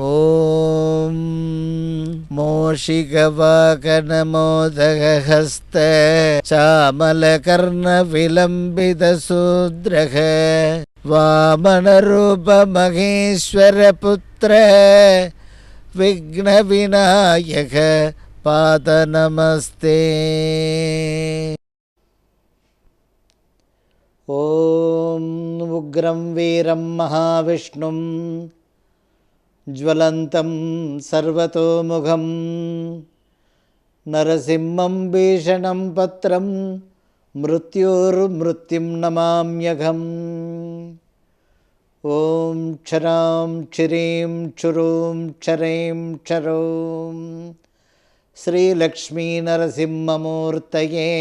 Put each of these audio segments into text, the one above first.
ॐ मोषिकवाकनमोदगहस्त चामलकर्णविलम्बितसूद्रः वामनरूपमहेश्वरपुत्र विघ्नविनायक पादनमस्ते ॐ उग्रं वीरं महाविष्णुं ज्वलन्तं सर्वतोमुखं। नरसिंहं भीषणं पत्रं मृत्योर्मृत्युं नमाम्यघम्। ॐ क्षरां क्षिरीं क्षुरूं क्षरीं क्षरों श्रीलक्ष्मीनरसिंहमूर्तये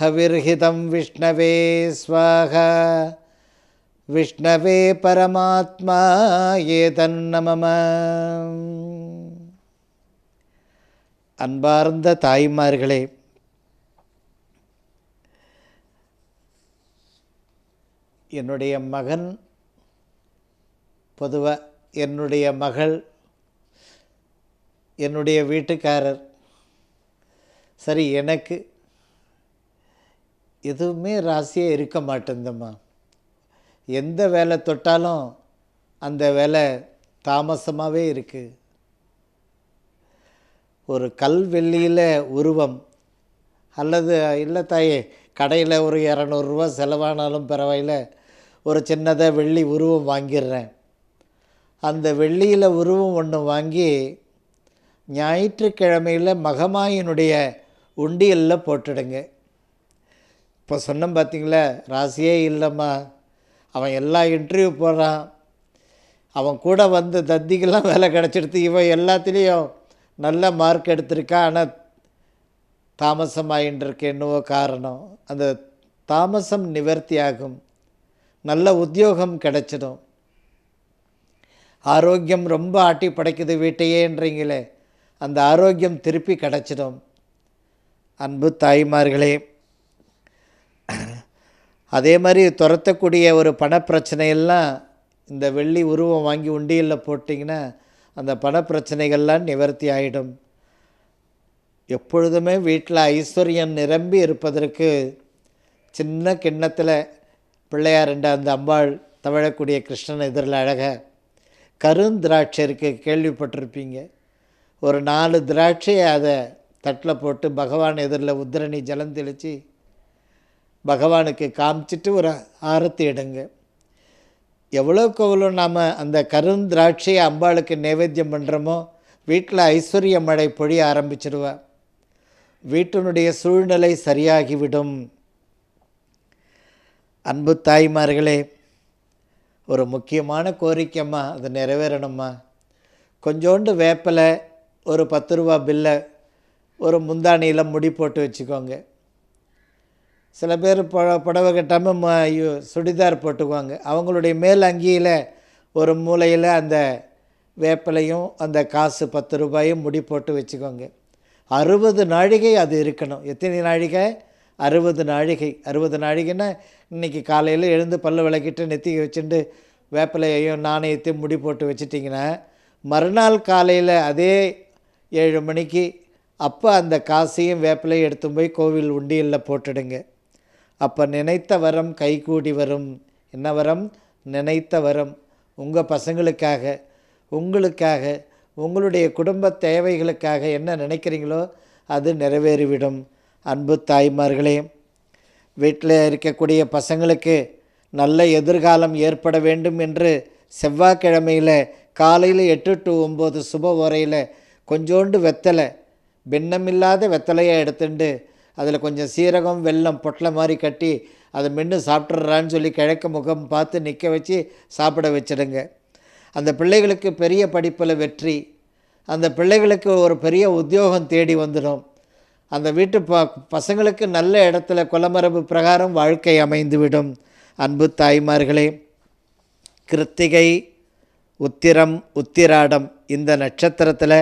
हविर्हितं विष्णवे स्वाहा விஷ்ணவே பரமாத்மா ஏதன்னமம அன்பார்ந்த தாய்மார்களே என்னுடைய மகன் பொதுவாக என்னுடைய மகள் என்னுடைய வீட்டுக்காரர் சரி எனக்கு எதுவுமே ராசியாக இருக்க மாட்டேந்தம்மா. எந்த வேலை தொட்டாலும் அந்த வேலை தாமசமாகவே இருக்குது ஒரு கல் வெள்ளியில் உருவம். அல்லது இல்லை தாயே கடையில் ஒரு இரநூறுவா செலவானாலும் பரவாயில்ல. ஒரு சின்னதாக வெள்ளி உருவம் வாங்கிடுறேன். அந்த வெள்ளியில் உருவம் ஒன்று வாங்கி ஞாயிற்றுக்கிழமையில் மகமாயினுடைய உண்டியலில் போட்டுடுங்க. இப்போ சொன்னோம் பார்த்தீங்களா ராசியே இல்லைம்மா. அவன் எல்லா இன்டர்வியூ போகிறான் அவன் கூட வந்து தத்திக்கெல்லாம் வேலை கிடச்சிடுது இவன் எல்லாத்துலேயும் நல்ல மார்க் எடுத்திருக்கான். ஆனால் தாமசமாயின்றிருக்கு என்னவோ காரணம். அந்த தாமசம் நிவர்த்தி ஆகும் நல்ல உத்தியோகம் கிடச்சிடும். ஆரோக்கியம் ரொம்ப ஆட்டி படைக்குது வீட்டையேன்றீங்களே அந்த ஆரோக்கியம் திருப்பி கிடச்சிடும். அன்பு தாய்மார்களே அதே மாதிரி துரத்தக்கூடிய ஒரு பணப்பிரச்சனையெல்லாம் இந்த வெள்ளி உருவம் வாங்கி உண்டியலில் போட்டிங்கன்னா அந்த பணப்பிரச்சனைகள்லாம் நிவர்த்தி ஆகிடும் எப்பொழுதுமே வீட்டில் ஐஸ்வர்யம் நிரம்பி இருப்பதற்கு சின்ன கிண்ணத்தில் பிள்ளையார் என்ற அந்த அம்பாள் தவழக்கூடிய கிருஷ்ணன் எதிரில் அழக கருந்திராட்சை இருக்குது கேள்விப்பட்டிருப்பீங்க. ஒரு நாலு திராட்சையை அதை தட்டில் போட்டு பகவான் எதிரில் உத்திரணி ஜலம் தெளித்து பகவானுக்கு காமிச்சிட்டு ஒரு ஆரத்தி எடுங்க. எவ்வளோக்கு எவ்வளோ நாம் அந்த கருந்திராட்சியை அம்பாளுக்கு நைவேத்தியம் பண்ணுறோமோ வீட்டில் ஐஸ்வர்ய மழை பொழிய ஆரம்பிச்சிருவா. வீட்டினுடைய சூழ்நிலை சரியாகிவிடும். அன்பு தாய்மார்களே ஒரு முக்கியமான கோரிக்கைம்மா அது நிறைவேறணும்மா. கொஞ்சோண்டு வேப்பிலை ஒரு பத்து ரூபா பில்லை ஒரு முந்தானியில் முடி போட்டு வச்சுக்கோங்க. சில பேர் ப புடவை கட்டாமல் ம சுடிதார் போட்டுக்குவாங்க. அவங்களுடைய மேல் அங்கியில் ஒரு மூலையில் அந்த வேப்பிலையும் அந்த காசு பத்து ரூபாயும் முடி போட்டு வச்சுக்கோங்க. அறுபது நாழிகை அது இருக்கணும். எத்தனை நாழிகை? அறுபது நாழிகை. அறுபது நாழிகைன்னா இன்றைக்கி காலையில் எழுந்து பல்லு விளக்கிட்டு நெத்திக்கு வச்சுட்டு வேப்பிலையையும் நாணயத்தையும் முடி போட்டு வச்சிட்டிங்கன்னா மறுநாள் காலையில் அதே ஏழு மணிக்கு அப்போ அந்த காசையும் வேப்பிலையும் எடுத்து போய் கோவில் உண்டியலில் போட்டுடுங்க. அப்போ நினைத்த வரம் கைகூடி வரும். என்ன வரம்? நினைத்த வரம். உங்கள் பசங்களுக்காக உங்களுக்காக உங்களுடைய குடும்ப தேவைகளுக்காக என்ன நினைக்கிறீங்களோ அது நிறைவேறிவிடும். அன்பு தாய்மார்களே வீட்டில் இருக்கக்கூடிய பசங்களுக்கு நல்ல எதிர்காலம் ஏற்பட வேண்டும் என்று செவ்வாய்க்கிழமையில் காலையில் எட்டு டு ஒம்பது சுப உரையில் கொஞ்சோண்டு வெத்தலை பின்னமில்லாத வெத்தலையை எடுத்துட்டு அதில் கொஞ்சம் சீரகம் வெல்லம் பொட்டலை மாதிரி கட்டி அதை மென்று சாப்பிட்றான்னு சொல்லி கிழக்க முகம் பார்த்து நிற்க வச்சு சாப்பிட வச்சிடுங்க. அந்த பிள்ளைகளுக்கு பெரிய படிப்பில் வெற்றி. அந்த பிள்ளைகளுக்கு ஒரு பெரிய உத்தியோகம் தேடி வந்துடும். அந்த வீட்டு ப பசங்களுக்கு நல்ல இடத்துல குலமரபு பிரகாரம் வாழ்க்கை அமைந்துவிடும். அன்பு தாய்மார்களே கிருத்திகை உத்திரம் உத்திராடம் இந்த நட்சத்திரத்தில்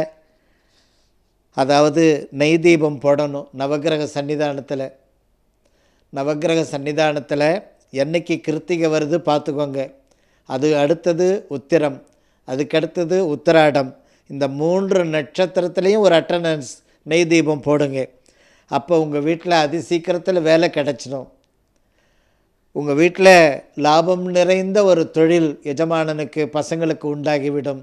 அதாவது நெய் தீபம் போடணும். நவக்கிரக சன்னிதானத்தில். நவக்கிரக சன்னிதானத்தில் என்னைக்கு கிருத்திகை வருது பார்த்துக்கோங்க. அது அடுத்தது உத்திரம் அதுக்கடுத்தது உத்திராடம். இந்த மூன்று நட்சத்திரத்துலேயும் ஒரு அட்டண்டன்ஸ் நெய் தீபம் போடுங்க. அப்போ உங்கள் வீட்டில் அதி சீக்கிரத்தில் வேலை கிடச்சிடும். உங்கள் வீட்டில் லாபம் நிறைந்த ஒரு தொழில் எஜமானனுக்கு பசங்களுக்கு உண்டாகிவிடும்.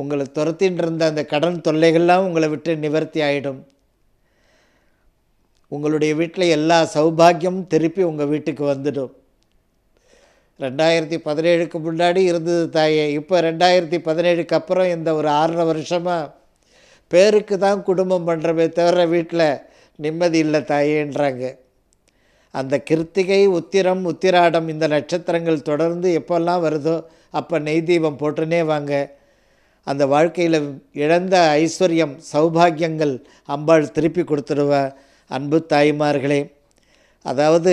உங்களை துரத்தின்னு இருந்த அந்த கடன் தொல்லைகள்லாம் உங்களை விட்டு நிவர்த்தி ஆகிடும் உங்களுடைய வீட்டில் எல்லா சௌபாகியமும் திருப்பி உங்கள் வீட்டுக்கு வந்துடும். ரெண்டாயிரத்தி பதினேழுக்கு முன்னாடி இருந்தது தாயே. இப்போ ரெண்டாயிரத்தி பதினேழுக்கு அப்புறம் இந்த ஒரு ஆறரை வருஷமாக பேருக்கு தான் குடும்பம் பண்ணுறமே தவிர வீட்டில் நிம்மதி இல்லை தாயேன்றாங்க. அந்த கிருத்திகை உத்திரம் உத்திராடம் இந்த நட்சத்திரங்கள் தொடர்ந்து எப்போல்லாம் வருதோ அப்போ நெய் தீபம் போட்டுனே வாங்க. அந்த வாழ்க்கையில் இழந்த ஐஸ்வர்யம் சௌபாகியங்கள் அம்பாள் திருப்பி கொடுத்துருவ. அன்பு தாய்மார்களே அதாவது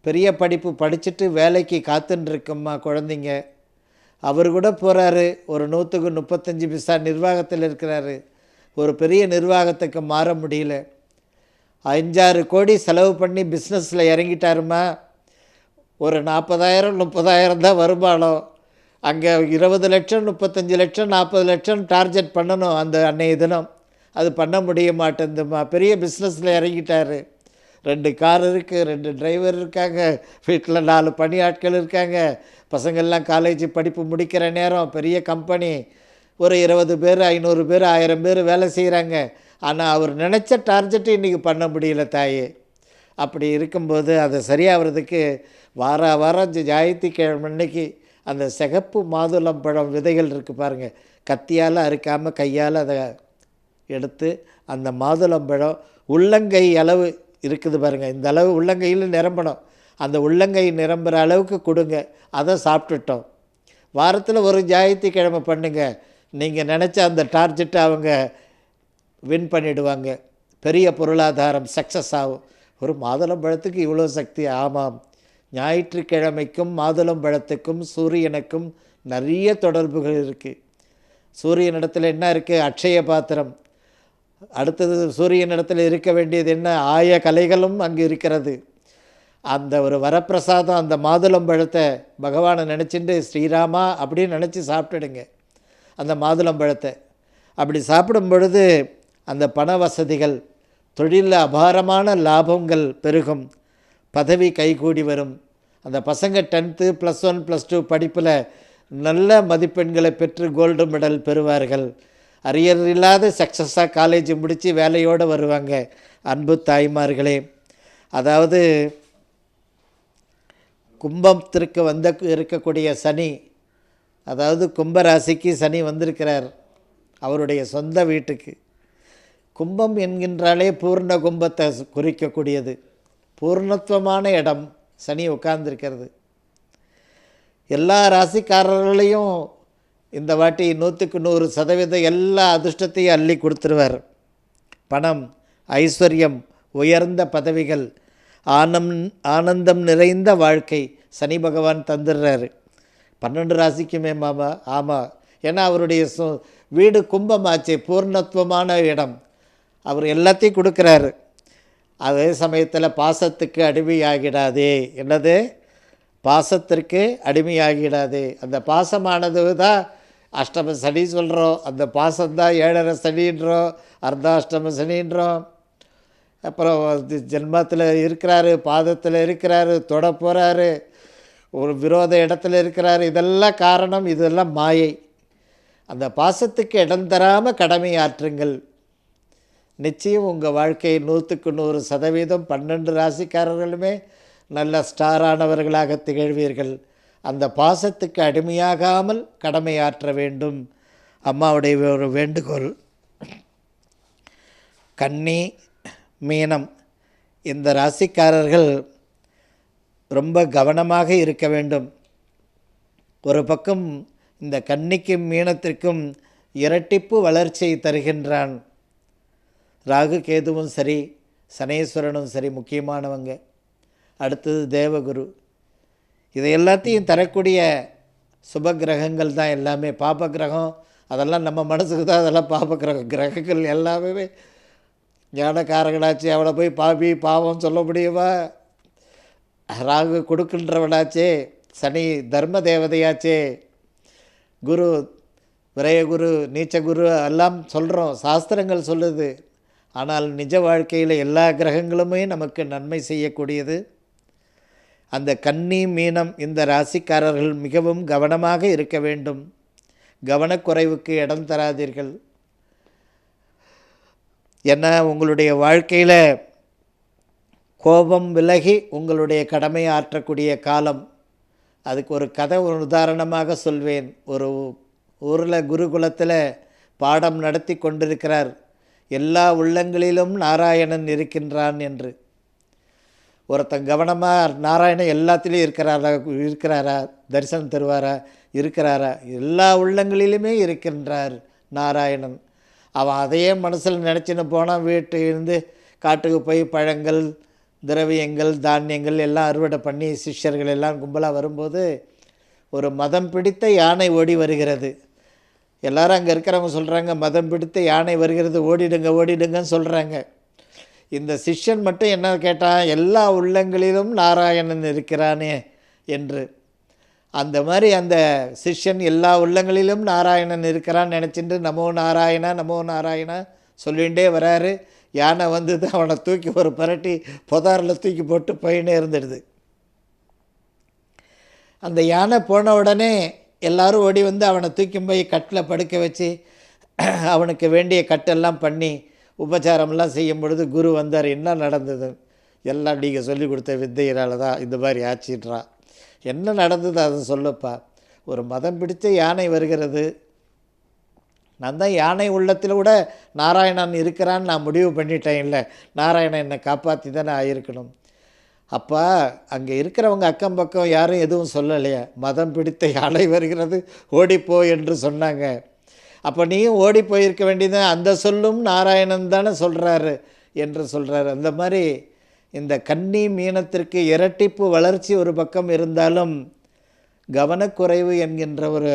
பெரிய படிப்பு படிச்சுட்டு வேலைக்கு காத்துட்டுருக்கம்மா குழந்தைங்க. அவர் கூட போகிறாரு ஒரு நூற்றுக்கு முப்பத்தஞ்சு பிசா நிர்வாகத்தில் இருக்கிறாரு. ஒரு பெரிய நிர்வாகத்துக்கு மாற முடியல. அஞ்சாறு கோடி செலவு பண்ணி பிஸ்னஸில் இறங்கிட்டாருமா. ஒரு நாற்பதாயிரம் முப்பதாயிரம் தான் வருமானம். அங்கே இருபது லட்சம் முப்பத்தஞ்சு லட்சம் நாற்பது லட்சம் டார்கெட் பண்ணணும் அந்த அன்னைய தினம். அது பண்ண முடிய மாட்டேங்குதுமா பெரிய பிஸ்னஸில் இறங்கிட்டார். ரெண்டு கார் இருக்குது ரெண்டு டிரைவர் இருக்காங்க வீட்டில் நாலு பணியாட்கள் இருக்காங்க. பசங்கள்லாம் காலேஜ் படிப்பு முடிக்கிற நேரம் பெரிய கம்பெனி ஒரு இருபது பேர் ஐநூறு பேர் ஆயிரம் பேர் வேலை செய்கிறாங்க ஆனால் அவர் நினச்ச டார்கெட்டு இன்றைக்கி பண்ண முடியல தாயே. அப்படி இருக்கும்போது அதை சரியாகிறதுக்கு வார வாரம் ஞாயிற்றுக்கிழமை அன்னைக்கு அந்த சிகப்பு மாதுளம் பழம் விதைகள் இருக்குது பாருங்கள் கத்தியால் அறுக்காமல் கையால் அதை எடுத்து அந்த மாதுளம்பழம் உள்ளங்கை அளவு இருக்குது பாருங்கள் இந்த அளவு உள்ளங்கையில் நிரம்பணும். அந்த உள்ளங்கை நிரம்புகிற அளவுக்கு கொடுங்க. அதை சாப்பிட்டுட்டோம். வாரத்தில் ஒரு ஞாயிற்றுக்கிழமை பண்ணுங்கள் நீங்கள் நினச்ச அந்த டார்ஜெட்டை அவங்க வின் பண்ணிவிடுவாங்க பெரிய பொருளாதாரம் சக்ஸஸ் ஆகும். ஒரு மாதுளம்பழத்துக்கு இவ்வளோ சக்தி? ஆமாம். ஞாயிற்றுக்கிழமைக்கும் மாதுளம்பழத்துக்கும் சூரியனுக்கும் நிறைய தொடர்புகள் இருக்குது சூரியனிடத்தில் என்ன இருக்குது அட்சய பாத்திரம். அடுத்தது சூரியனிடத்தில் இருக்க வேண்டியது என்ன? ஆய கலைகளும் அங்கு இருக்கிறது. அந்த ஒரு வரப்பிரசாதம் அந்த மாதுளம்பழத்தை பகவானை நினச்சிட்டு ஸ்ரீராமா அப்படின்னு நினச்சி சாப்பிட்டுடுங்க. அந்த மாதுளம்பழத்தை அப்படி சாப்பிடும் பொழுது அந்த பண வசதிகள் தொழிலில் அபாரமான லாபங்கள் பெருகும். பதவி கைகூடி வரும். அந்த பசங்க tenth plus one plus two படிப்பில் நல்ல மதிப்பெண்களை பெற்று கோல்டு மெடல் பெறுவார்கள். அரியர் இல்லாத சக்ஸஸாக காலேஜ் முடித்து வேலையோடு வருவாங்க. அன்பு தாய்மார்களே. அதாவது கும்பத்திற்கு வந்த இருக்கக்கூடிய சனி அதாவது கும்பராசிக்கு சனி வந்திருக்கிறார். அவருடைய சொந்த வீட்டுக்கு. கும்பம் என்கின்றாலே பூர்ண கும்பத்தை குறிக்கக்கூடியது. பூர்ணத்துவமான இடம். சனி உட்கார்ந்துருக்கிறது. எல்லா ராசிக்காரர்களையும் இந்த வாட்டி நூற்றுக்கு நூறு சதவீதம் எல்லா அதிர்ஷ்டத்தையும் அள்ளி கொடுத்துருவார். பணம் ஐஸ்வர்யம் உயர்ந்த பதவிகள் ஆனம் ஆனந்தம் நிறைந்த வாழ்க்கை சனி பகவான் தந்துடுறாரு. பன்னெண்டு ராசிக்குமே மாமா ஆமாம் ஏன்னா அவருடைய சு வீடு கும்பமாச்சு பூர்ணத்துவமான இடம். அவர் எல்லாத்தையும் கொடுக்குறாரு. அதே சமயத்தில் பாசத்துக்கு அடிமையாகிடாதே. என்னது? பாசத்திற்கு அடிமையாகிடாதே. அந்த பாசமானது தான் அஷ்டம சனி சொல்கிறோம் அந்த பாசம்தான் ஏழரை சனின்றோம். அர்த்தாஷ்டம சனின்றோம். அப்புறம் ஜென்மத்தில் இருக்கிறாரு பாதத்தில் இருக்கிறாரு தொட போகிறாரு ஒரு விரோத இடத்துல இருக்கிறாரு. இதெல்லாம் காரணம் இதெல்லாம் மாயை. அந்த பாசத்துக்கு இடம் தராமல் கடமையாற்றுங்கள். நிச்சயம் உங்கள் வாழ்க்கையை நூற்றுக்கு நூறு சதவீதம் பன்னெண்டு ராசிக்காரர்களுமே நல்ல ஸ்டாரானவர்களாக திகழ்வீர்கள். அந்த பாசத்துக்கு அடிமையாகாமல் கடமையாற்ற வேண்டும். அம்மாவுடைய ஒரு வேண்டுகோள். கன்னி மீனம் இந்த ராசிக்காரர்கள் ரொம்ப கவனமாக இருக்க வேண்டும். ஒரு பக்கம் இந்த கன்னிக்கும் மீனத்திற்கும் இரட்டிப்பு வளர்ச்சியை தருகின்றான். ராகு கேதுவும் சரி சனீஸ்வரனும் சரி முக்கியமானவங்க. அடுத்தது தேவகுரு. இதை எல்லாத்தையும் தரக்கூடிய சுப கிரகங்கள் தான் எல்லாமே. பாப கிரகம் அதெல்லாம் நம்ம மனசுக்கு தான் அதெல்லாம் பாப கிரகம் கிரகங்கள் எல்லாமே. ஞானக்காரங்களாச்சு அவளை போய் பாபி பாவம் சொல்ல முடியுமா? ராகு கொடுக்கின்றவனாச்சே சனி தர்ம தேவதையாச்சே. குரு விரயகுரு நீச்சகுரு எல்லாம் சொல்கிறோம் சாஸ்திரங்கள் சொல்லுது. ஆனால் நிஜ வாழ்க்கையில் எல்லா கிரகங்களுமே நமக்கு நன்மை செய்யக்கூடியது. அந்த கன்னி மீனம் இந்த ராசிக்காரர்கள் மிகவும் கவனமாக இருக்க வேண்டும். கவனக்குறைவுக்கு இடம் தராதீர்கள். ஏன்னா உங்களுடைய வாழ்க்கையில் கோபம் விலகி உங்களுடைய கடமையை ஆற்றக்கூடிய காலம். அதுக்கு ஒரு கதை ஒரு உதாரணமாக சொல்வேன். ஒரு ஊரில் குருகுலத்தில் பாடம் நடத்தி கொண்டிருக்கிறார். எல்லா உள்ளங்களிலும் நாராயணன் இருக்கின்றான் என்று. ஒருத்தன் கவனமாக நாராயணன் எல்லாத்துலேயும் இருக்கிறாரா இருக்கிறாரா தரிசனம் தருவாரா இருக்கிறாரா? எல்லா உள்ளங்களிலுமே இருக்கின்றார் நாராயணன். அவன் அதையே மனசில் நினச்சின்னு போனால் வீட்டிலிருந்து இருந்து காட்டுக்கு போய் பழங்கள் திரவியங்கள் தானியங்கள் எல்லாம் அறுவடை பண்ணி சிஷ்யர்கள் எல்லாம் கும்பலாக வரும்போது ஒரு மதம் பிடித்த யானை ஓடி வருகிறது. எல்லாரும் அங்கே இருக்கிறவங்க சொல்கிறாங்க மதம் பிடித்து யானை வருகிறது ஓடிடுங்க ஓடிடுங்கன்னு சொல்கிறாங்க இந்த சிஷ்யன் மட்டும் என்ன கேட்டான் எல்லா உள்ளங்களிலும் நாராயணன் இருக்கிறானே என்று. அந்த மாதிரி அந்த சிஷ்யன் எல்லா உள்ளங்களிலும் நாராயணன் இருக்கிறான்னு நினச்சிட்டு நமோ நாராயணா நமோ நாராயணா சொல்லிகிட்டே வராரு. யானை வந்தது அவனை தூக்கி ஒரு பரட்டி புதாரில் தூக்கி போட்டு போயின்னே இருந்துடுது. அந்த யானை போன உடனே எல்லாரும் ஓடி வந்து அவனை தூக்கி போய் கட்டில் படுக்க வச்சு அவனுக்கு வேண்டிய கட்டெல்லாம் பண்ணி உபச்சாரம்லாம் செய்யும் பொழுது குரு வந்தார். என்ன நடந்தது? எல்லாம் நீங்கள் சொல்லி கொடுத்த வித்தையினால் தான் இந்த மாதிரி ஆச்சிட்றான் என்ன நடந்தது அதை சொல்லப்பா. ஒரு மதம் பிடித்த யானை வருகிறது. நான் தான் யானை உள்ளத்தில் கூட நாராயணன் இருக்கிறான்னு நான் முடிவு பண்ணிட்டேன் இல்லை நாராயணன் என்னை காப்பாற்றி தானே ஆயிருக்கணும். அப்போ அங்கே இருக்கிறவங்க அக்கம் பக்கம் யாரும் எதுவும் சொல்லலையா. மதம் பிடித்த யானை வருகிறது ஓடிப்போ என்று சொன்னாங்க. அப்போ நீயும் ஓடி போயிருக்க வேண்டியது அந்த சொல்லும் நாராயணன் தானே சொல்கிறாரு என்று சொல்கிறாரு அந்த மாதிரி இந்த கன்னி மீனத்திற்கு இரட்டிப்பு வளர்ச்சி ஒரு பக்கம் இருந்தாலும் கவனக்குறைவு என்கின்ற ஒரு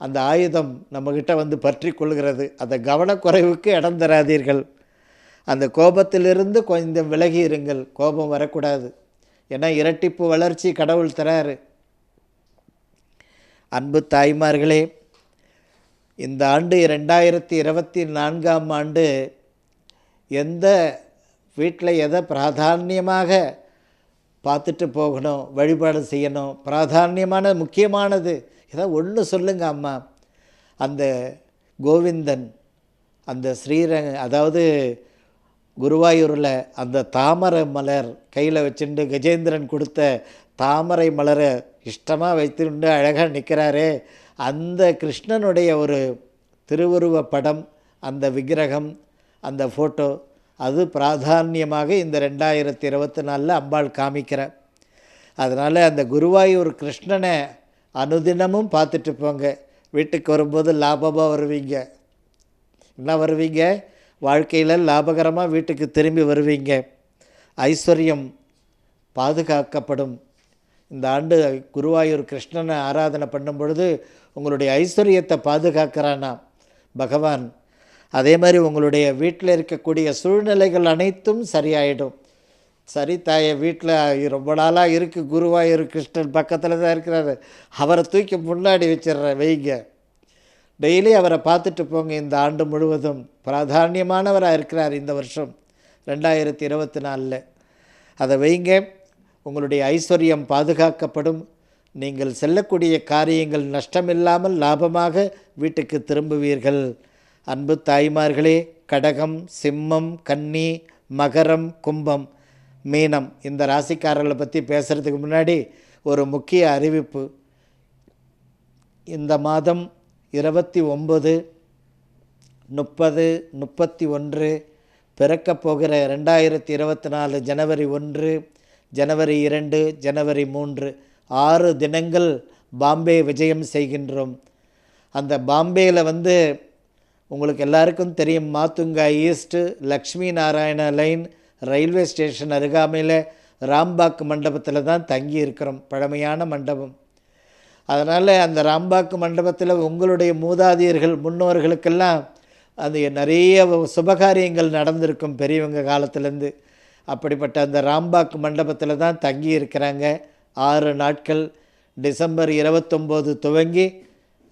அந்த ஆயுதம் நம்மக்கிட்ட வந்து பற்றி கொள்கிறது. அந்த கவனக்குறைவுக்கு இடம் தராதீர்கள். அந்த கோபத்திலிருந்து கொஞ்சம் விலகி இருங்கள். கோபம் வரக்கூடாது. ஏன்னா இரட்டிப்பு வளர்ச்சி கடவுள் தராரு. அன்பு தாய்மார்களே இந்த ஆண்டு ரெண்டாயிரத்தி இருபத்தி நான்காம் ஆண்டு எந்த வீட்டில் எதை பிராதானியமாக பார்த்துட்டு போகணும் வழிபாடு செய்யணும் பிராதானியமான முக்கியமானது ஏதோ ஒன்று சொல்லுங்க அம்மா. அந்த கோவிந்தன் அந்த ஸ்ரீரங்க அதாவது குருவாயூரில் அந்த தாமரை மலர் கையில் வச்சுட்டு கஜேந்திரன் கொடுத்த தாமரை மலரை இஷ்டமாக வைத்துண்டு அழகாக நிற்கிறாரு அந்த கிருஷ்ணனுடைய ஒரு திருவுருவ படம் அந்த விக்கிரகம் அந்த ஃபோட்டோ அது பிராதானியமாக இந்த ரெண்டாயிரத்தி இருபத்தி நாலில் அம்பாள் காமிக்கிற. அதனால் அந்த குருவாயூர் கிருஷ்ணனை அனுதினமும் பார்த்துட்டு போங்க. வீட்டுக்கு வரும்போது லாபமாக வருவீங்க. என்ன வருவீங்க? வாழ்க்கையில் லாபகரமாக வீட்டுக்கு திரும்பி வருவீங்க. ஐஸ்வர்யம் பாதுகாக்கப்படும். இந்த ஆண்டு குருவாயூர் கிருஷ்ணனை ஆராதனை பண்ணும் பொழுது உங்களுடைய ஐஸ்வர்யத்தை பாதுகாக்கிறானா? பகவான் அதே மாதிரி உங்களுடைய வீட்டில் இருக்கக்கூடிய சூழ்நிலைகள் அனைத்தும் சரியாயிடும். சரி தாயை வீட்டில் ரொம்ப நாளாக இருக்குது குருவாயூர் கிருஷ்ணன் பக்கத்தில் தான் இருக்கிறாரு. அவரை தூக்கி முன்னாடி வச்சிடுற வைங்க. டெய்லி அவரை பார்த்துட்டு போங்க இந்த ஆண்டு முழுவதும். பிராதானியமானவராக இருக்கிறார் இந்த வருஷம் ரெண்டாயிரத்தி இருபத்தி நாலில் அதை வைங்க உங்களுடைய ஐஸ்வர்யம் பாதுகாக்கப்படும். நீங்கள் செல்லக்கூடிய காரியங்கள் நஷ்டமில்லாமல் லாபமாக வீட்டுக்கு திரும்புவீர்கள். அன்பு தாய்மார்களே கடகம் சிம்மம் கன்னி மகரம் கும்பம் மீனம் இந்த ராசிக்காரர்களை பற்றி பேசுகிறதுக்கு முன்னாடி ஒரு முக்கிய அறிவிப்பு. இந்த மாதம் இருபத்தி ஒம்பது முப்பது முப்பத்தி ஒன்று பிறக்கப் போகிற ரெண்டாயிரத்தி இருபத்தி நாலு ஜனவரி ஒன்று ஜனவரி இரண்டு ஜனவரி மூன்று ஆறு தினங்கள் பாம்பே விஜயம் செய்கின்றோம். அந்த பாம்பேயில் வந்து உங்களுக்கு எல்லாருக்கும் தெரியும் Matunga east Lakshmi Narayana line railway station அருகாமையில் ராம்பாக் மண்டபத்தில் தான் தங்கி இருக்கிறோம் பழமையான மண்டபம். அதனால் அந்த ராம்பாக்கு மண்டபத்தில் உங்களுடைய மூதாதையர்கள் முன்னோர்களுக்கெல்லாம் அது நிறைய சுபகாரியங்கள் நடந்திருக்கும் பெரியவங்க காலத்துலேருந்து. அப்படிப்பட்ட அந்த ராம்பாக் மண்டபத்தில் தான் தங்கி இருக்கிறாங்க. ஆறு நாட்கள் டிசம்பர் இருபத்தொம்போது துவங்கி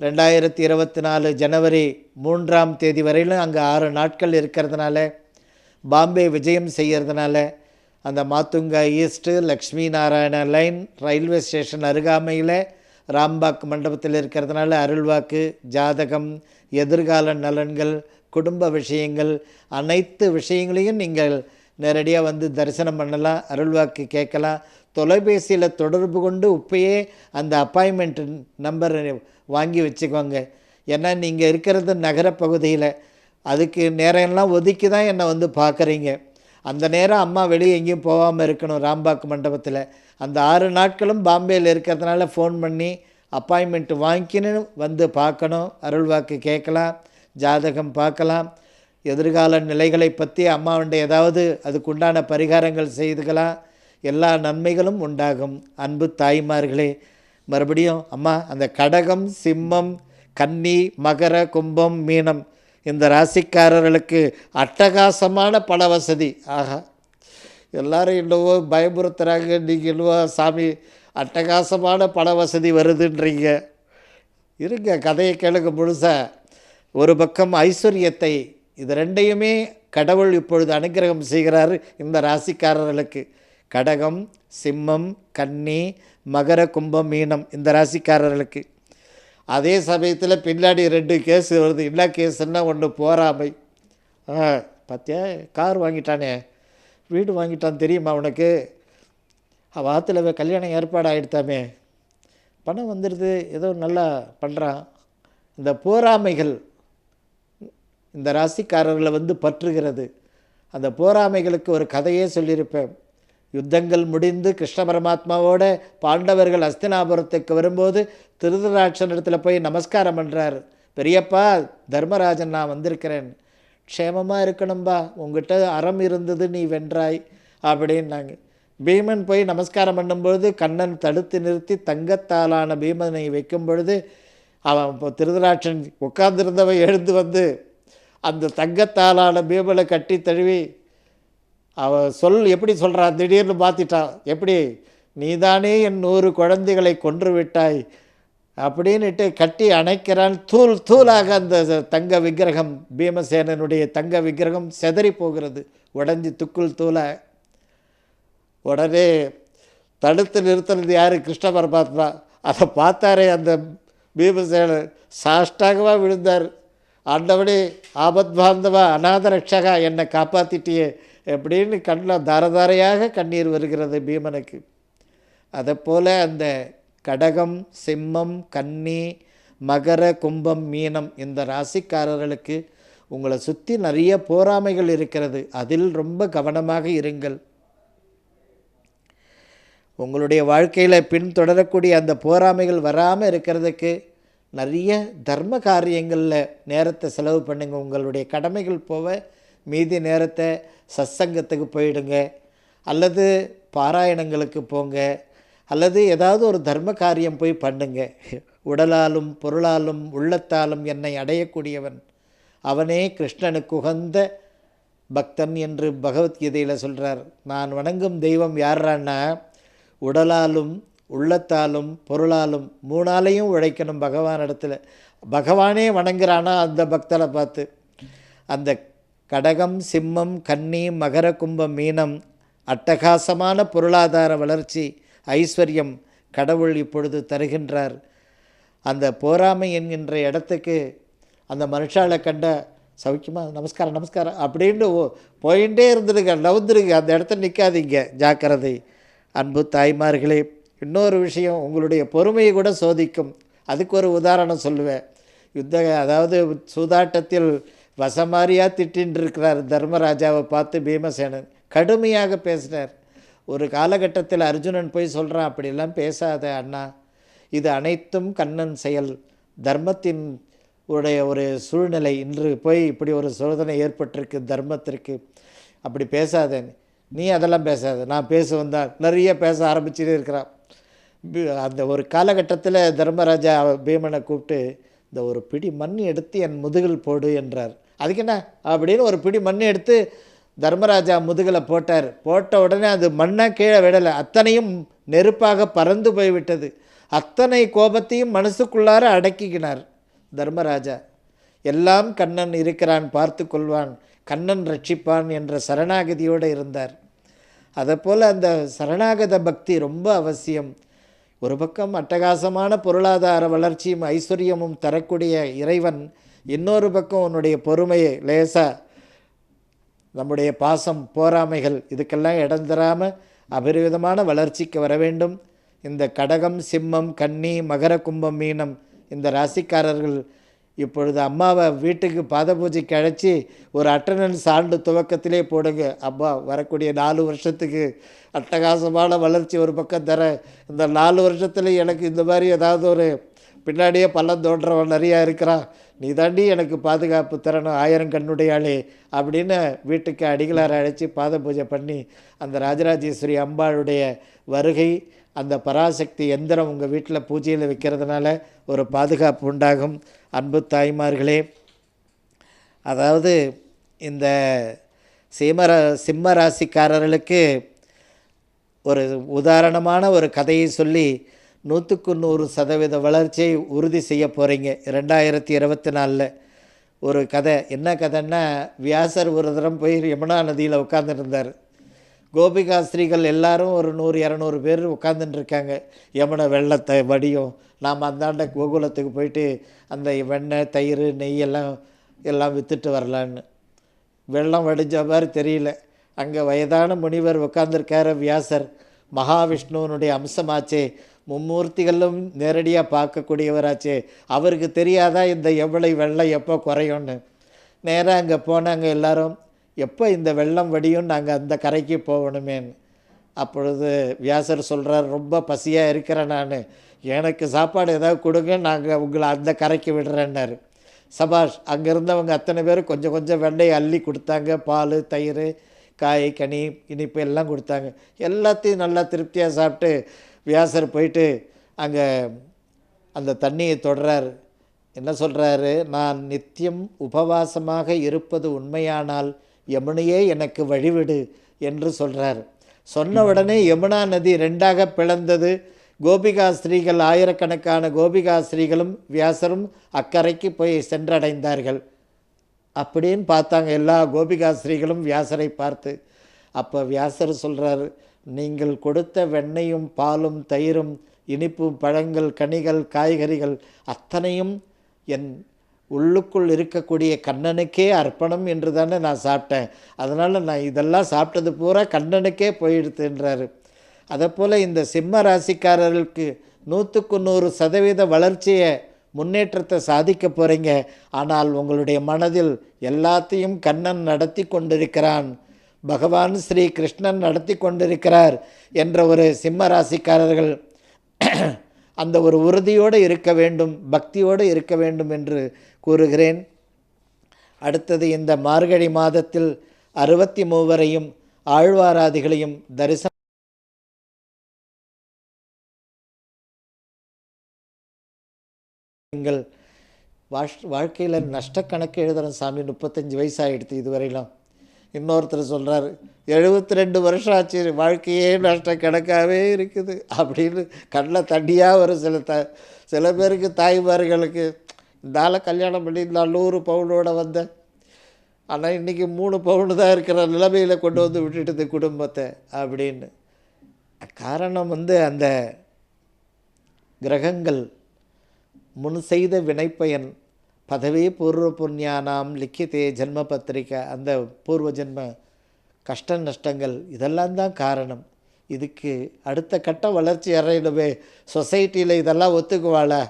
ரெண்டாயிரத்தி இருபத்தி நாலு ஜனவரி மூன்றாம் தேதி வரையிலும் அங்கே ஆறு நாட்கள் இருக்கிறதுனால பாம்பே விஜயம் செய்கிறதுனால அந்த Matunga east Lakshmi Narayana line railway station அருகாமையில் ராம்பாக் மண்டபத்தில் இருக்கிறதுனால அருள்வாக்கு ஜாதகம் எதிர்கால நலன்கள் குடும்ப விஷயங்கள் அனைத்து விஷயங்களையும் நீங்கள் நேரடியாக வந்து தரிசனம் பண்ணலாம் அருள்வாக்கு கேட்கலாம். தொலைபேசியில் தொடர்பு கொண்டு உப்பையே அந்த அப்பாயின்மெண்ட் நம்பர் வாங்கி வச்சுக்கோங்க. ஏன்னா நீங்கள் இருக்கிறது நகரப்பகுதியில் அதுக்கு நேரம்லாம் ஒதுக்கி தான் என்னை வந்து பார்க்குறீங்க. அந்த நேரம் அம்மா வெளியே எங்கேயும் போகாமல் இருக்கணும் ராம்பாக் மண்டபத்தில். அந்த ஆறு நாட்களும் பாம்பேயில் இருக்கிறதுனால ஃபோன் பண்ணி அப்பாயின்மெண்ட்டு வாங்கிக்கின்னு வந்து பார்க்கணும். அருள்வாக்கு கேட்கலாம் ஜாதகம் பார்க்கலாம். எதிர்கால நிலைகளை பற்றி அம்மாவுடைய ஏதாவது அதுக்குண்டான பரிகாரங்கள் செய்துக்கலாம். எல்லா நன்மைகளும் உண்டாகும். அன்பு தாய்மார்களே மறுபடியும் அம்மா அந்த கடகம் சிம்மம் கன்னி மகர கும்பம் மீனம் இந்த ராசிக்காரர்களுக்கு அட்டகாசமான பண வசதி. ஆகா எல்லாரும் என்னவோ பயமுறுத்துகிறாங்க நீங்கள் என்னவோ சாமி அட்டகாசமான பண வசதி வருதுன்றீங்க. இருங்க கதையை கேளுங்க முழுசாக ஒரு பக்கம் ஐஸ்வர்யத்தை இது ரெண்டையுமே கடவுள் இப்பொழுது அனுக்கிரகம் செய்கிறார் இந்த ராசிக்காரர்களுக்கு. கடகம் சிம்மம் கன்னி மகர கும்பம் மீனம் இந்த ராசிக்காரர்களுக்கு. அதே சமயத்தில் பின்னாடி ரெண்டு கேஸ் வருது. என்ன கேஸுன்னா ஒன்று போராமை ஆ பார்த்தியா கார் வாங்கிட்டானே. வீடு வாங்கிட்டான் தெரியுமா உனக்கு? வாத்தில் கல்யாணம் ஏற்பாடு ஆகிடுத்தாமே பணம் வந்துடுது ஏதோ நல்லா பண்ணுறான் இந்த போராமைகள் இந்த ராசிக்காரர்களை வந்து பற்றுகிறது. அந்த போராமைகளுக்கு ஒரு கதையே சொல்லியிருப்பேன். யுத்தங்கள் முடிந்து கிருஷ்ண பரமாத்மாவோட பாண்டவர்கள் அஸ்தினாபுரத்துக்கு வரும்போது திருதராட்சன் இடத்துல போய் நமஸ்காரம் பண்ணுறார் பெரியப்பா தர்மராஜன் நான் வந்திருக்கிறேன். க்ஷேமமாக இருக்கணும்பா. உங்ககிட்ட அறம் இருந்தது நீ வென்றாய் அப்படின்னாங்க. பீமன் போய் நமஸ்காரம் பண்ணும்பொழுது கண்ணன் தடுத்து நிறுத்தி தங்கத்தாலான பீமனை வைக்கும் பொழுது அவன் இப்போ திருதராட்சன் உட்கார்ந்திருந்தவன் எழுந்து வந்து அந்த தங்கத்தாலான பீமனை கட்டி தழுவி அவ சொல் எப்படி சொல்கிறா திடீர்னு மாற்றிட்டான் எப்படி? நீ தானே என் நூறு குழந்தைகளை கொன்று விட்டாய். அப்படின்னுட்டு கட்டி அணைக்கிறான். தூள் தூளாக அந்த தங்க விக்கிரகம் பீமசேனனுடைய தங்க விக்கிரகம் செதறி போகிறது. உடஞ்சி துக்குள் தூளாக உடனே தடுத்து நிறுத்தினது யார்? கிருஷ்ண பரமாத்மா. அதை பார்த்தாரே அந்த பீமசேனர் சாஷ்டாகமாக விழுந்தார். ஆண்டவனே ஆபத் பாந்தவா அநாத ரட்சகா என்னை காப்பாற்றிட்டியே எப்படின்னு கண்ணில் தாரதாரையாக கண்ணீர் வருகிறது பீமனுக்கு. அதைப்போல் அந்த கடகம் சிம்மம் கன்னி மகர கும்பம் மீனம் இந்த ராசிக்காரர்களுக்கு உங்களை சுற்றி நிறைய போராமைகள் இருக்கிறது. அதில் ரொம்ப கவனமாக இருங்கள். உங்களுடைய வாழ்க்கையில் பின்தொடரக்கூடிய அந்த போராமைகள் வராமல் இருக்கிறதுக்கு நிறைய தர்ம காரியங்களில் நேரத்தை செலவு பண்ணுங்கள் உங்களுடைய கடமைகள் போக மீதி நேரத்தை சத்சங்கத்துக்கு போயிடுங்க. அல்லது பாராயணங்களுக்கு போங்க. அல்லது ஏதாவது ஒரு தர்ம காரியம் போய் பண்ணுங்க. உடலாலும் பொருளாலும் உள்ளத்தாலும் என்னை அடையக்கூடியவன். அவனே கிருஷ்ணனுக்கு உகந்த பக்தன் என்று பகவத்கீதையில் சொல்கிறார் நான் வணங்கும் தெய்வம் யாரான்னா உடலாலும் உள்ளத்தாலும் பொருளாலும் மூணாலையும் உழைக்கணும் பகவான் இடத்துல பகவானே வணங்குறானா அந்த பக்தரை பார்த்து. அந்த கடகம் சிம்மம் கன்னி மகர கும்பம் மீனம் அட்டகாசமான பொருளாதார வளர்ச்சி ஐஸ்வர்யம் கடவுள் இப்பொழுது தருகின்றார். அந்த போராமை என்கின்ற இடத்துக்கு அந்த மனுஷாலை கண்ட சவுக்கியமாக நமஸ்காரம் நமஸ்காரம் அப்படின்னு ஓ- போயிட்டே இருந்துருங்க நவுந்துருங்க அந்த இடத்துல நிற்காதீங்க ஜாக்கிரதை. அன்பு தாய்மார்களே இன்னொரு விஷயம் உங்களுடைய பொறுமையை கூட சோதிக்கும். அதுக்கு ஒரு உதாரணம் சொல்லுவேன். யுத்த அதாவது சூதாட்டத்தில் வசமாரியாக திட்டின்னு இருக்கிறார் தர்மராஜாவை பார்த்து பீமசேனன். கடுமையாக பேசினார். ஒரு காலகட்டத்தில் அர்ஜுனன் போய் சொல்கிறான் அப்படிலாம் பேசாத அண்ணா. இது அனைத்தும் கண்ணன் செயல். தர்மத்தின் உடைய ஒரு சூழ்நிலை இன்று போய் இப்படி ஒரு சோதனை ஏற்பட்டிருக்கு தர்மத்திற்கு. அப்படி பேசாத. நீ அதெல்லாம் பேசாத. நான் பேச வந்தால். நிறைய பேச ஆரம்பிச்சுட்டே இருக்கிறான். அந்த ஒரு காலகட்டத்தில் தர்மராஜா பீமனை கூப்பிட்டு இந்த ஒரு பிடி மண் எடுத்து என் முதுகில் போடு என்றார். அதுக்கு என்ன அப்படின்னு ஒரு பிடி மண் எடுத்து தர்மராஜா முதுகில் போட்டார். போட்ட உடனே அது மண்ணை கீழே விடலை. அத்தனையும் நெருப்பாக பறந்து போய்விட்டது. அத்தனை கோபத்தையும் மனசுக்குள்ளார அடக்கிக்கினார் தர்மராஜா. எல்லாம் கண்ணன் இருக்கிறான் பார்த்து கொள்வான். கண்ணன் ரட்சிப்பான் என்ற சரணாகதியோடு இருந்தார். அதைப்போல் அந்த சரணாகத பக்தி ரொம்ப அவசியம். ஒரு பக்கம் அட்டகாசமான பொருளாதார வளர்ச்சியும் ஐஸ்வர்யமும் தரக்கூடிய இறைவன் இன்னொரு பக்கம் உன்னுடைய பொறுமையை லேசாக நம்முடைய பாசம் போராமைகள் இதுக்கெல்லாம் இடம் தராமல் அபரிவிதமான வளர்ச்சிக்கு வர வேண்டும். இந்த கடகம் சிம்மம் கன்னி மகர கும்பம் மீனம் இந்த ராசிக்காரர்கள் இப்பொழுது அம்மாவை வீட்டுக்கு பாத பூஜைக்கு அழைச்சி ஒரு அட்டண்டன்ஸ் ஆண்டு துவக்கத்திலே போடுங்க. அம்மா வரக்கூடிய நாலு வருஷத்துக்கு அட்டகாசமான வளர்ச்சி ஒரு பக்கம் தர. இந்த நாலு வருஷத்தில் எனக்கு இந்த மாதிரி ஏதாவது ஒரு பின்னாடியே பள்ளம் தோன்றவன் நிறையா இருக்கிறான். நீ தாண்டி எனக்கு பாதுகாப்பு தரணும் ஆயிரம் கண்ணுடையாளே அப்படின்னு வீட்டுக்கு அடிகளார் அழைச்சி பாத பூஜை பண்ணி அந்த ராஜராஜேஸ்வரி அம்பாளுடைய வருகை அந்த பராசக்தி எந்திரம் உங்கள் வீட்டில் பூஜையில் வைக்கிறதுனால ஒரு பாதுகாப்பு உண்டாகும். அன்பு தாய்மார்களே அதாவது இந்த சிம்ம சிம்ம ராசிக்காரர்களுக்கு ஒரு உதாரணமான ஒரு கதையை சொல்லி நூற்றுக்கு நூறு சதவீத வளர்ச்சியை உறுதி செய்ய போகிறீங்க ரெண்டாயிரத்தி இருபத்தி நாலில் ஒரு கதை. என்ன கதைன்னா வியாசர் ஒரு தரம் போய் யமுனா நதியில் உட்காந்துருந்தார் கோபிகா ஸ்திரீகள் எல்லாரும் ஒரு நூறு இரநூறு பேர் உட்காந்துட்டு இருக்காங்க யமுனை வெள்ளத்தை வடியும். நாம் அந்தாண்ட கோகுலத்துக்கு போயிட்டு அந்த வெண்ணெய் தயிர் நெய் எல்லாம் எல்லாம் விற்றுட்டு வரலான்னு. வெள்ளம் வடிஞ்ச மாதிரி தெரியல. அங்கே வயதான முனிவர் உட்காந்துருக்கார வியாசர். மகாவிஷ்ணுவனுடைய அம்சமாச்சே. மும்மூர்த்திகளும் நேரடியாக பார்க்கக்கூடியவராச்சு. அவருக்கு தெரியாதா இந்த எவ்வளை வெள்ளம் எப்போ குறையும்னு? நேராக அங்கே போனாங்க எல்லாரும். எப்போ இந்த வெள்ளம் வடியும் நாங்கள் அந்த கரைக்கு போகணுமேன்னு. அப்பொழுது வியாசர் சொல்கிறார் ரொம்ப பசியாக இருக்கிறேன் நான். எனக்கு சாப்பாடு ஏதாவது கொடுங்க நாங்கள் உங்களை அந்த கரைக்கு விடுறேன்னாரு. சபாஷ் அங்கே இருந்தவங்க அத்தனை பேரும் கொஞ்சம் கொஞ்சம் வெள்ளையை அள்ளி கொடுத்தாங்க. பால் தயிர் காய் கனி இனிப்பு எல்லாம் கொடுத்தாங்க. எல்லாத்தையும் நல்லா திருப்தியாக சாப்பிட்டு வியாசர் போயிட்டு அங்கே அந்த தண்ணியை தொடுறார். என்ன சொல்கிறாரு நான் நித்தியம் உபவாசமாக இருப்பது உண்மையானால் யமுனையே எனக்கு வழிவிடு என்று சொல்கிறார் சொன்ன உடனே யமுனா நதி ரெண்டாக பிளந்தது. கோபிகா ஸ்திரீகள் ஆயிரக்கணக்கான கோபிகா ஸ்திரீகளும் வியாசரும் அக்கறைக்கு போய் சென்றடைந்தார்கள். அப்படின்னு பார்த்தாங்க எல்லா கோபிகா ஸ்திரீகளும் வியாசரை பார்த்து. அப்போ வியாசர் சொல்கிறார் நீங்கள் கொடுத்த வெண்ணையும் பாலும் தயிரும் இனிப்பும் பழங்கள் கனிகள் காய்கறிகள் அத்தனையும் என் உள்ளுக்குள் இருக்கக்கூடிய கண்ணனுக்கே அர்ப்பணம் என்று தானே நான் சாப்பிட்டேன். அதனால் நான் இதெல்லாம் சாப்பிட்டது பூரா கண்ணனுக்கே போயிடுத்துன்றாரு அதைப்போல் இந்த சிம்ம ராசிக்காரர்களுக்கு நூற்றுக்கு நூறு சதவீத வளர்ச்சியை முன்னேற்றத்தை சாதிக்க போகிறீங்க ஆனால் உங்களுடைய மனதில் எல்லாத்தையும் கண்ணன் நடத்தி கொண்டிருக்கிறான். பகவான் ஸ்ரீ கிருஷ்ணன் நடத்தி கொண்டிருக்கிறார் என்ற ஒரு சிம்ம ராசிக்காரர்கள் அந்த ஒரு உறுதியோடு இருக்க வேண்டும் பக்தியோடு இருக்க வேண்டும் என்று கூறுகிறேன். அடுத்தது இந்த மார்கழி மாதத்தில் அறுபத்தி மூவரையும் ஆழ்வாராதிகளையும் தரிசனம் நீங்கள் வாஷ் வாழ்க்கையில் நஷ்டக்கணக்கு எழுதுகிறேன் சாமி முப்பத்தஞ்சு வயசாகிடுது இதுவரையிலும். இன்னொருத்தர் சொல்கிறார் எழுபத்தி ரெண்டு வருஷம் ஆச்சு வாழ்க்கையே நஷ்ட கணக்காகவே இருக்குது. அப்படின்னு கண்ணில் தண்ணியாக வரும் சில த சில பேருக்கு தாய்மார்களுக்கு இந்த ஆளை கல்யாணம் பண்ணி நான் நூறு பவுனோட வந்தேன் ஆனால் இன்றைக்கி மூணு பவுனு தான் இருக்கிற நிலைமையில் கொண்டு வந்து விட்டுட்டுது குடும்பத்தை அப்படின்னு. காரணம் வந்து அந்த கிரகங்கள் முன் செய்த வினைப்பயன் பதவி பூர்வ புண்ணியானாம் லிக்கித்தே ஜென்ம பத்திரிக்கை அந்த பூர்வ ஜென்ம கஷ்ட நஷ்டங்கள் இதெல்லாம் தான் காரணம். இதுக்கு அடுத்த கட்ட வளர்ச்சி அறையிடவே சொசைட்டியில் இதெல்லாம் ஒத்துக்குவாளா.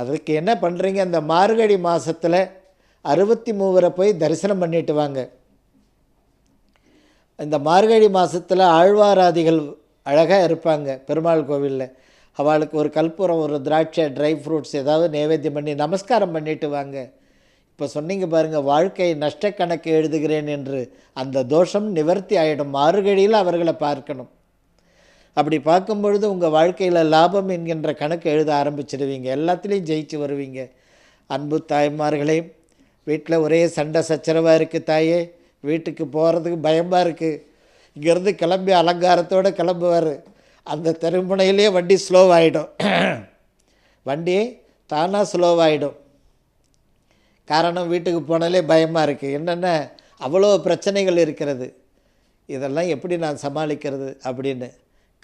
அதுக்கு என்ன பண்ணுறீங்க அந்த மார்கழி மாதத்தில் அறுபத்தி மூவரை போய் தரிசனம் பண்ணிட்டு வாங்க. இந்த மார்கழி மாதத்தில் ஆழ்வாராதிகள் அழகாக இருப்பாங்க பெருமாள் கோவிலில். அவளுக்கு ஒரு கற்பூரம் ஒரு திராட்சை ட்ரை ஃப்ரூட்ஸ் ஏதாவது நைவேத்தியம் பண்ணி நமஸ்காரம் பண்ணிட்டு வாங்க. இப்போ சொன்னீங்க பாருங்கள் வாழ்க்கை நஷ்டக்கணக்கு எழுதுகிறேன் என்று அந்த தோஷம் நிவர்த்தி ஆகிடும் மாறுகழியில் அவர்களை பார்க்கணும். அப்படி பார்க்கும் பொழுது உங்கள் வாழ்க்கையில் லாபம் என்கின்ற கணக்கு எழுத ஆரம்பிச்சிடுவீங்க எல்லாத்துலேயும் ஜெயிச்சு வருவீங்க. அன்பு தாய்மார்களே வீட்டில் ஒரே சண்டை சச்சரவாக இருக்குது தாயே. வீட்டுக்கு போகிறதுக்கு பயமாக இருக்குது இங்கேருந்து கிளம்பி அலங்காரத்தோடு கிளம்புவார். அந்த தெருமுனையிலே வண்டி ஸ்லோவாகிடும் வண்டி தானாக ஸ்லோவாகிடும் காரணம் வீட்டுக்கு போனாலே பயமாக இருக்குது என்னென்ன அவ்வளோ பிரச்சனைகள் இருக்கிறது? இதெல்லாம் எப்படி நான் சமாளிக்கிறது அப்படின்னு.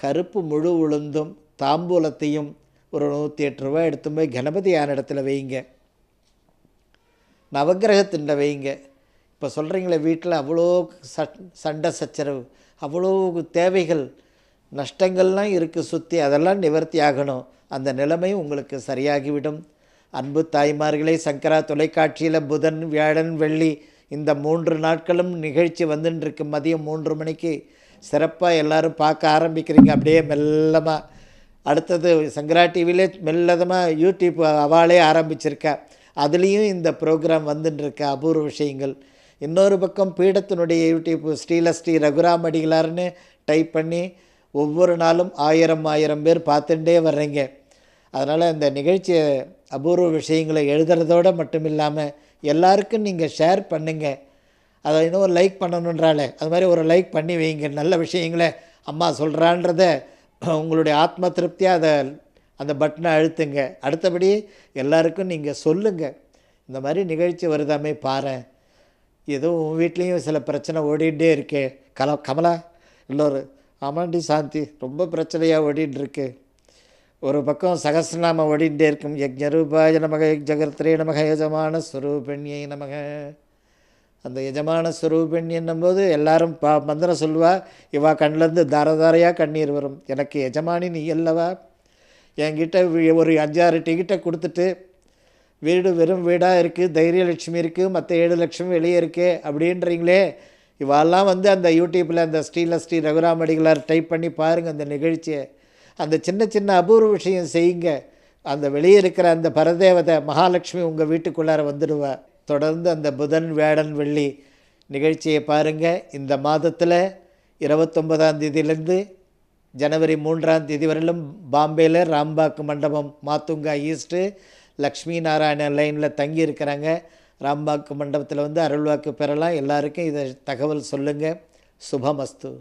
கருப்பு முழு உளுந்தும் தாம்பூலத்தையும் ஒரு நூற்றி எட்டு ரூபா எடுத்து போய் கணபதி இடத்துல வைங்க. நவக்கிரகத்தின் வைங்க. இப்போ சொல்கிறீங்களே வீட்டில் அவ்வளோ சண்டை சச்சரவு அவ்வளோ தேவைகள் நஷ்டங்கள்லாம் இருக்குது சுற்றி அதெல்லாம் நிவர்த்தி ஆகணும். அந்த நிலைமை உங்களுக்கு சரியாகிவிடும். அன்பு தாய்மார்களே சங்கரா தொலைக்காட்சியில் புதன் வியாழன் வெள்ளி இந்த மூன்று நாட்களும் நிகழ்ச்சி வந்துட்டுருக்கு மதியம் மூன்று மணிக்கு. சிறப்பாக எல்லாரும் பார்க்க ஆரம்பிக்கிறீங்க. அப்படியே மெல்லமாக அடுத்தது சங்கரா டிவிலே மெல்லதமாக யூடியூப் அவாளே ஆரம்பிச்சிருக்கா. அதுலேயும் இந்த ப்ரோக்ராம் வந்துட்டுருக்க அபூர்வ விஷயங்கள். இன்னொரு பக்கம் பீடத்தினுடைய யூடியூப் ஸ்ரீல ஸ்ரீ ரகுராம் அடிகளார்னு டைப் பண்ணி ஒவ்வொரு நாளும் ஆயிரம் ஆயிரம் பேர் பார்த்துட்டே வர்றீங்க. அதனால் இந்த நிகழ்ச்சியை அபூர்வ விஷயங்களை எழுதுறதோடு மட்டும் இல்லாமல் எல்லாருக்கும் நீங்கள் ஷேர் பண்ணுங்கள் அதை இன்னும் ஒரு லைக் பண்ணணுன்றாலே அது மாதிரி ஒரு லைக் பண்ணி வைங்க. நல்ல விஷயங்களை அம்மா சொல்கிறான்றத உங்களுடைய ஆத்ம திருப்தியாக அதை அந்த பட்டனை அழுத்துங்க. அடுத்தபடி எல்லாருக்கும் நீங்கள் சொல்லுங்கள் இந்த மாதிரி நிகழ்ச்சி வருதாமே பாரு ஏதோ உன் வீட்லேயும் சில பிரச்சனை ஓடிக்கிட்டே இருக்கே. கல கமலா எல்லோரு ஆமாண்டி சாந்தி ரொம்ப பிரச்சனையாக ஓடிட்டு ஒரு பக்கம் சகசிரநாமம் ஓடிட்டே இருக்கும். யஜ்ஞரூபாய நமக ஜகர்த்திரே நமக யஜமான ஸ்வரூபண்யை நமக. அந்த எஜமான ஸ்வரூபண்யன்னும் போது எல்லாரும் பா மந்திரம் சொல்லுவா. இவா கண்ணிலேருந்து தார தாரையாக கண்ணீர் வரும். எனக்கு எஜமானி நீ அல்லவா? என்கிட்ட ஒரு அஞ்சாறு டிக்கெட்டை கொடுத்துட்டு வீடு வெறும் வீடாக இருக்குது தைரியலட்சுமி இருக்குது மற்ற ஏழு லட்சம் வெளியே இருக்கே அப்படின்றீங்களே இவெல்லாம் வந்து அந்த யூடியூப்பில் அந்த ஸ்ரீல ஸ்ரீ ரகுராமடிகளார் டைப் பண்ணி பாருங்கள் அந்த நிகழ்ச்சியை. அந்த சின்ன சின்ன அபூர்வ விஷயம் செய்யுங்க. அந்த வெளியே இருக்கிற அந்த பரதேவதை மகாலட்சுமி உங்கள் வீட்டுக்குள்ளார வந்துடுவா தொடர்ந்து அந்த புதன் வேடன் வெள்ளி நிகழ்ச்சியை பாருங்கள் இந்த மாதத்தில் இருபத்தொன்பதாம் தேதியிலேருந்து ஜனவரி மூன்றாம் தேதி வரையிலும் பாம்பேயில் ராம்பாக் மண்டபம் மாத்துங்கா ஈஸ்ட்டு லக்ஷ்மி நாராயண லைனில் தங்கி இருக்கிறாங்க ராம்பாக்கு மண்டபத்தில் வந்து அருள்வாக்கு பெறலாம். எல்லாருக்கும் இதை தகவல் சொல்லுங்கள் சுபமஸ்து.